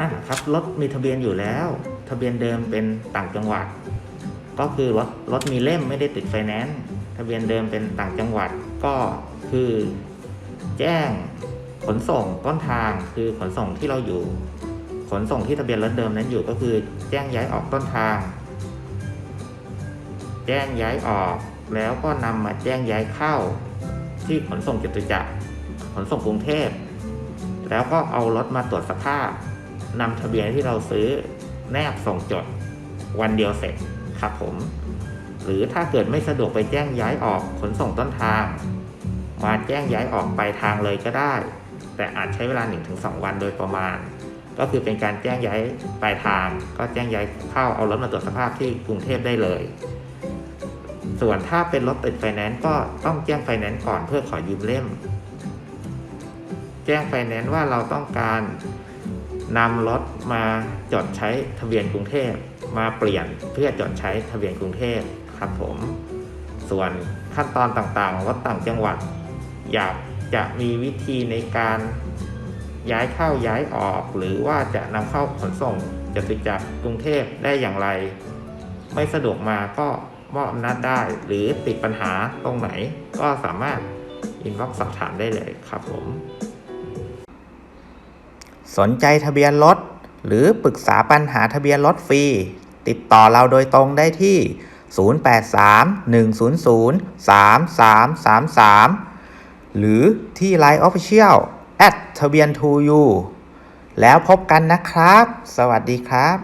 อ่าครับรถมีทะเบียนอยู่แล้ว ทะเบียนเดิมเป็นต่างจังหวัด ก็คือรถรถมีเล่มไม่ได้ติดไฟแนนซ์ทะเบียนเดิมเป็นต่างจังหวัดก็คือแจ้งขนส่งต้นทางคือขนส่งที่เราอยู่ ขนส่งที่ทะเบียนรถเดิมนั้นอยู่ก็คือ แจ้งย้ายออกต้นทาง แจ้งย้ายออกแล้วก็นำมาแจ้งย้ายเข้า ที่ขนส่งจตุจักรขนส่งกรุงเทพแล้วก็เอารถมาตรวจสภาพ นำทะเบียนที่เราซื้อแนบส่งจดวันเดียวเสร็จครับผม หรือถ้าเกิดไม่สะดวกไปแจ้งย้ายออกขนส่งต้นทาง มาแจ้งย้ายออกไปทางเลยก็ได้ แต่อาจใช้เวลา 1-2 วันโดยประมาณ ก็คือเป็นการแจ้งย้ายปลายทาง ก็แจ้งย้ายเข้าเอารถมาตรวจสภาพที่กรุงเทพได้เลย ส่วนถ้าเป็นรถติดไฟแนนซ์ก็ต้องแจ้งไฟแนนซ์ก่อนเพื่อขอยืมเล่ม แจ้งไฟแนนซ์ว่าเราต้องการ นำรถมาจดใช้ทะเบียนกรุงเทพมาเปลี่ยนเพื่อจดใช้ทะเบียนกรุงเทพครับผม ส่วนขั้นตอนต่างๆรถต่างจังหวัด อยากจะมีวิธีในการย้ายเข้าย้ายออก หรือว่าจะนำเข้าขนส่งจตุจักรกรุงเทพได้อย่างไร ไม่สะดวกมาก็มอบอำนาจได้ หรือติดปัญหาตรงไหนก็สามารถอินบ็อกซ์สอบถามได้เลยครับผม สนใจทะเบียนรถ หรือปรึกษาปัญหาทะเบียนรถฟรี ติดต่อเราโดยตรงได้ที่ 0831003333 หรือที่ Line Official ทะเบียน 2U แล้วพบกันนะครับ สวัสดีครับ